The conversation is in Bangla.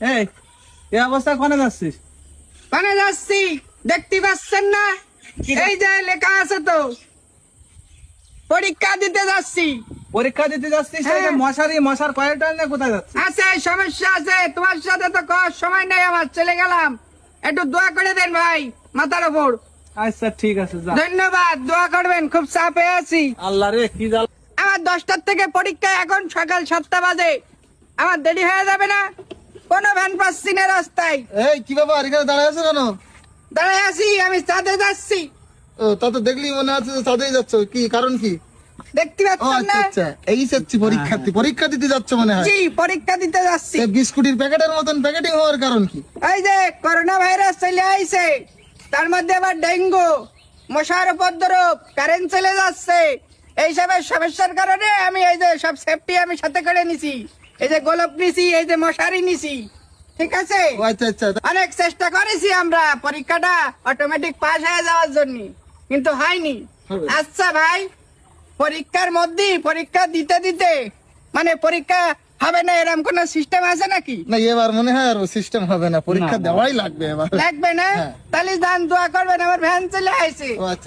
এই এই অবস্থা কোনে যাচ্ছিস? কানে যাচ্ছি? দেখতে পাচ্ছেন না? এই যে লেখা আছে তো। পরীক্ষা দিতে যাচ্ছি। পরীক্ষা দিতে যাচ্ছিস? হ্যাঁ। এই যে মশারি মশার কয়েকটা নিয়ে কোথায় যাচ্ছিস? আছে সমস্যা আছে। তোমার সাথে তো কর সময় নেই আমার। চলে গেলাম। একটু দোয়া করে দেন ভাই মাথার ওপর। আচ্ছা ঠিক আছে ধন্যবাদ দোয়া করবেন খুব চাপে আছি। আল্লাহ রে কি জাল আমার দশটার থেকে পরীক্ষা এখন সকাল সাতটা বাজে। আমার দেরি হয়ে যাবে না? কোনো ভ্যান পাচ্ছি না রাস্তায়। এই কি ব্যাপার? এখানে দাঁড়ায় আছো কেন? দাঁড়ায় আছি আমি চাঁদে যাচ্ছি। ও তা তো দেখলি মনে আছে সাথেই যাচ্ছ। কি কারণ কি? দেখতে ও পাচ্ছেন আচ্ছা না? আচ্ছা। এই যাচ্ছি পরীক্ষার্থী। পরীক্ষা দিতে যাচ্ছ মনে হয়? জি পরীক্ষা দিতে যাচ্ছি। এই বিস্কুটের প্যাকেটের মতন প্যাকেটিং হওয়ার কারণ কি? এই যে করোনা ভাইরাস চলে আইছে। তার মধ্যে আবার ডেঙ্গু মশার উপদ্রব কারেন্ট চলে যাচ্ছে। এইসবের সমস্যার কারণে আমি এই যে সব সেফটি আমি সাথে করে নিছি। এই যে গোলপ নিছি এই যে মশারি নিছি ঠিক আছে? আচ্ছা আচ্ছা অনেক চেষ্টা করেছি আমরা পরীক্ষাটা অটোমেটিক পাস হয়ে যাওয়ার জন্য কিন্তু হয়নি। আচ্ছা ভাই পরীক্ষার মধ্যেই পরীক্ষা দিতে দিতে মানে পরীক্ষা হবে না এরকম কোন সিস্টেম আছে নাকি? না এবার মনে হয় আর সিস্টেম হবে না পরীক্ষা। দেওয়াই লাগবে এবার। লাগবে না? হ্যাঁ। তাহলে দান দোয়া করবেন আমার ভ্যান চলে আইছে ও আচ্ছা।